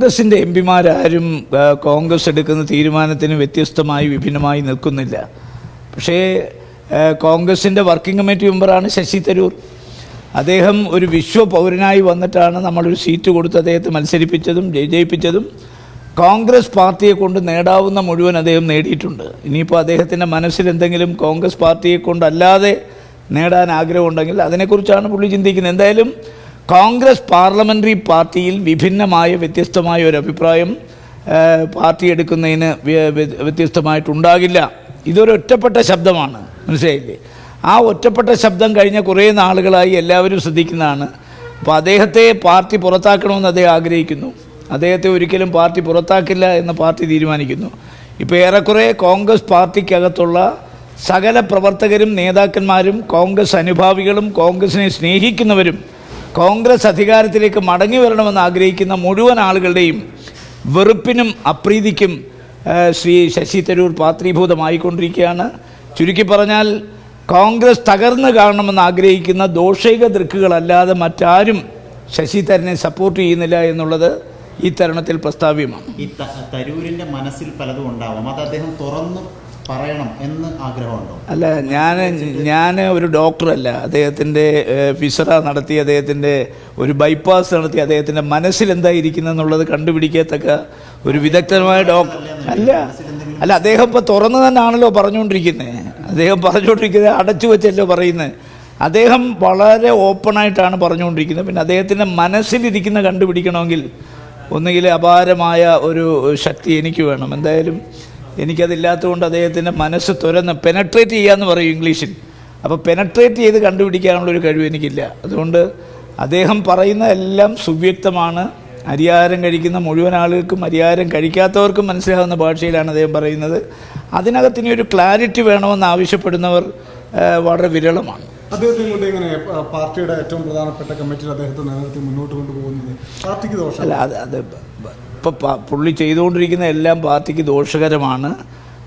കോൺഗ്രസിന്റെ എം പിമാരാരും കോൺഗ്രസ് എടുക്കുന്ന തീരുമാനത്തിന് വ്യത്യസ്തമായി വിഭിന്നമായി നിൽക്കുന്നില്ല. പക്ഷേ കോൺഗ്രസിന്റെ വർക്കിംഗ് കമ്മിറ്റി മെമ്പറാണ് ശശി തരൂർ. അദ്ദേഹം ഒരു വിശ്വ പൗരനായി വന്നിട്ടാണ് നമ്മളൊരു സീറ്റ് കൊടുത്ത് അദ്ദേഹത്തെ മത്സരിപ്പിച്ചതും ജയിപ്പിച്ചതും. കോൺഗ്രസ് പാർട്ടിയെ കൊണ്ട് നേടാവുന്ന മുഴുവൻ അദ്ദേഹം നേടിയിട്ടുണ്ട്. ഇനിയിപ്പോൾ അദ്ദേഹത്തിന്റെ മനസ്സിൽ എന്തെങ്കിലും കോൺഗ്രസ് പാർട്ടിയെ കൊണ്ടല്ലാതെ നേടാൻ ആഗ്രഹമുണ്ടെങ്കിൽ അതിനെക്കുറിച്ചാണ് പുള്ളി ചിന്തിക്കുന്നത്. എന്തായാലും കോൺഗ്രസ് പാർലമെന്ററി പാർട്ടിയിൽ വിഭിന്നമായ വ്യത്യസ്തമായ ഒരു അഭിപ്രായം പാർട്ടി എടുക്കുന്നതിന് വ്യ- വ്യ- വ്യത്യസ്തമായിട്ടുണ്ടാകില്ല. ഇതൊരു ഒറ്റപ്പെട്ട ശബ്ദമാണ്. മനസ്സിലായില്ലേ? ആ ഒറ്റപ്പെട്ട ശബ്ദം കഴിഞ്ഞ കുറേ നാളുകളായി എല്ലാവരും ശ്രദ്ധിക്കുന്നതാണ്. അപ്പോൾ അദ്ദേഹത്തെ പാർട്ടി പുറത്താക്കണമെന്ന് അദ്ദേഹം ആഗ്രഹിക്കുന്നു. അദ്ദേഹത്തെ ഒരിക്കലും പാർട്ടി പുറത്താക്കില്ല എന്ന് പാർട്ടി തീരുമാനിക്കുന്നു. ഇപ്പോൾ ഏറെക്കുറെ കോൺഗ്രസ് പാർട്ടിക്കകത്തുള്ള സകല പ്രവർത്തകരും നേതാക്കന്മാരും കോൺഗ്രസ് അനുഭാവികളും കോൺഗ്രസിനെ സ്നേഹിക്കുന്നവരും കോൺഗ്രസ് അധികാരത്തിലേക്ക് മടങ്ങി വരണമെന്ന് ആഗ്രഹിക്കുന്ന മുഴുവൻ ആളുകളുടെയും വെറുപ്പിനും അപ്രീതിക്കും ശ്രീ ശശി തരൂർ പാത്രീഭൂതമായിക്കൊണ്ടിരിക്കുകയാണ്. ചുരുക്കി പറഞ്ഞാൽ കോൺഗ്രസ് തകർന്നു കാണണമെന്ന് ആഗ്രഹിക്കുന്ന ദോഷിക ദൃക്കുകളല്ലാതെ മറ്റാരും ശശി തരനെ സപ്പോർട്ട് ചെയ്യുന്നില്ല എന്നുള്ളത് ഈ തരുണത്തിൽ പ്രസ്താവ്യമാണ്. ഈ തരൂരിന്റെ മനസ്സിൽ പലതും ഉണ്ടാവാം. അത് അദ്ദേഹം തുറന്ന് പറയണം എന്ന് ആഗ്രഹമുണ്ടോ? അല്ല ഞാൻ ഞാൻ ഒരു ഡോക്ടറല്ല. അദ്ദേഹത്തിന്റെ ഫിസറ നടത്തി അദ്ദേഹത്തിന്റെ ഒരു ബൈപ്പാസ് നടത്തി അദ്ദേഹത്തിന്റെ മനസ്സിൽ എന്നുള്ളത് കണ്ടുപിടിക്കത്തക്ക ഒരു വിദഗ്ധമായ ഡോക്ടർ അല്ല അല്ല അദ്ദേഹം ഇപ്പോൾ തുറന്നു തന്നെയാണല്ലോ പറഞ്ഞുകൊണ്ടിരിക്കുന്നത് അദ്ദേഹം പറഞ്ഞുകൊണ്ടിരിക്കുന്നത് അടച്ചു വെച്ചല്ലോ പറയുന്നത് അദ്ദേഹം വളരെ ഓപ്പണായിട്ടാണ് പറഞ്ഞുകൊണ്ടിരിക്കുന്നത്. പിന്നെ അദ്ദേഹത്തിന്റെ മനസ്സിലിരിക്കുന്ന കണ്ടുപിടിക്കണമെങ്കിൽ ഒന്നുകിൽ അപാരമായ ഒരു ശക്തി എനിക്ക് വേണം. എന്തായാലും എനിക്കതില്ലാത്തതുകൊണ്ട് അദ്ദേഹത്തിന്റെ മനസ്സ് തുരന്ന് പെനട്രേറ്റ് ചെയ്യാന്ന് പറയും ഇംഗ്ലീഷിൽ. അപ്പോൾ പെനട്രേറ്റ് ചെയ്ത് കണ്ടുപിടിക്കാനുള്ളൊരു കഴിവ് എനിക്കില്ല. അതുകൊണ്ട് അദ്ദേഹം പറയുന്ന എല്ലാം സുവ്യക്തമാണ്. അരിയാരം കഴിക്കുന്ന മുഴുവൻ ആളുകൾക്കും അരിയാരം കഴിക്കാത്തവർക്കും മനസ്സിലാകുന്ന ഭാഷയിലാണ് അദ്ദേഹം പറയുന്നത്. അതിനകത്ത് ഇനി ഒരു ക്ലാരിറ്റി വേണമെന്ന് ആവശ്യപ്പെടുന്നവർ വളരെ വിരളമാണ്. അദ്ദേഹത്തെ കൊണ്ട് എങ്ങനെ പാർട്ടിയുടെ ഏറ്റവും പ്രധാനപ്പെട്ട കമ്മിറ്റിയിൽ അദ്ദേഹത്തെ മുന്നോട്ട് കൊണ്ടുപോകുന്നത്? പാർട്ടിക്ക് ദോഷം. അല്ല അത് അത് ഇപ്പോൾ പുള്ളി ചെയ്തുകൊണ്ടിരിക്കുന്ന എല്ലാം പാർട്ടിക്ക് ദോഷകരമാണ്.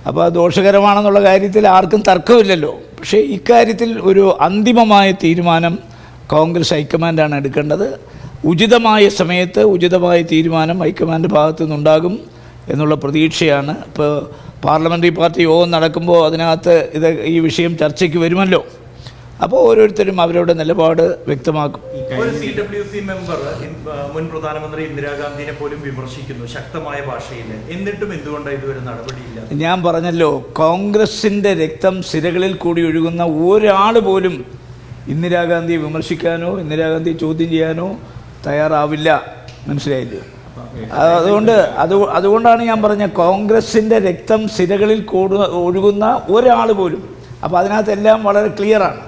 അപ്പോൾ ദോഷകരമാണെന്നുള്ള കാര്യത്തിൽ ആർക്കും തർക്കമില്ലല്ലോ. പക്ഷേ ഇക്കാര്യത്തിൽ ഒരു അന്തിമമായ തീരുമാനം കോൺഗ്രസ് ഹൈക്കമാൻഡാണ് എടുക്കേണ്ടത്. ഉചിതമായ സമയത്ത് ഉചിതമായ തീരുമാനം ഹൈക്കമാൻഡ് ഭാഗത്തു നിന്നുണ്ടാകും എന്നുള്ള പ്രതീക്ഷയാണ്. ഇപ്പോൾ പാർലമെന്ററി പാർട്ടി യോഗം നടക്കുമ്പോൾ അതിനകത്ത് ഇത് ഈ വിഷയം ചർച്ചയ്ക്ക് വരുമല്ലോ. അപ്പോൾ ഓരോരുത്തരും അവരുടെ നിലപാട് വ്യക്തമാക്കും. ഒരു സി ഡബ്ല്യു സി മെമ്പർ മുൻ പ്രധാനമന്ത്രി ഇന്ദിരാഗാന്ധിനെ പോലും വിമർശിക്കുന്നു ശക്തമായ ഭാഷയിൽ എന്നിട്ടും എന്തുകൊണ്ടാണ് ഇതുവരെ നടപടിയില്ല? ഞാൻ പറഞ്ഞല്ലോ കോൺഗ്രസിന്റെ രക്തം സിരകളിൽ കൂടി ഒഴുകുന്ന ഒരാൾ പോലും ഇന്ദിരാഗാന്ധിയെ വിമർശിക്കാനോ ഇന്ദിരാഗാന്ധി ചോദ്യം ചെയ്യാനോ തയ്യാറാവില്ല. മനസ്സിലായില്ലേ? അതുകൊണ്ട് അത് അതുകൊണ്ടാണ് ഞാൻ പറഞ്ഞ കോൺഗ്രസിന്റെ രക്തം സിരകളിൽ കൂടു ഒഴുകുന്ന ഒരാൾ പോലും. അപ്പോൾ അതിനകത്തെല്ലാം വളരെ ക്ലിയറാണ്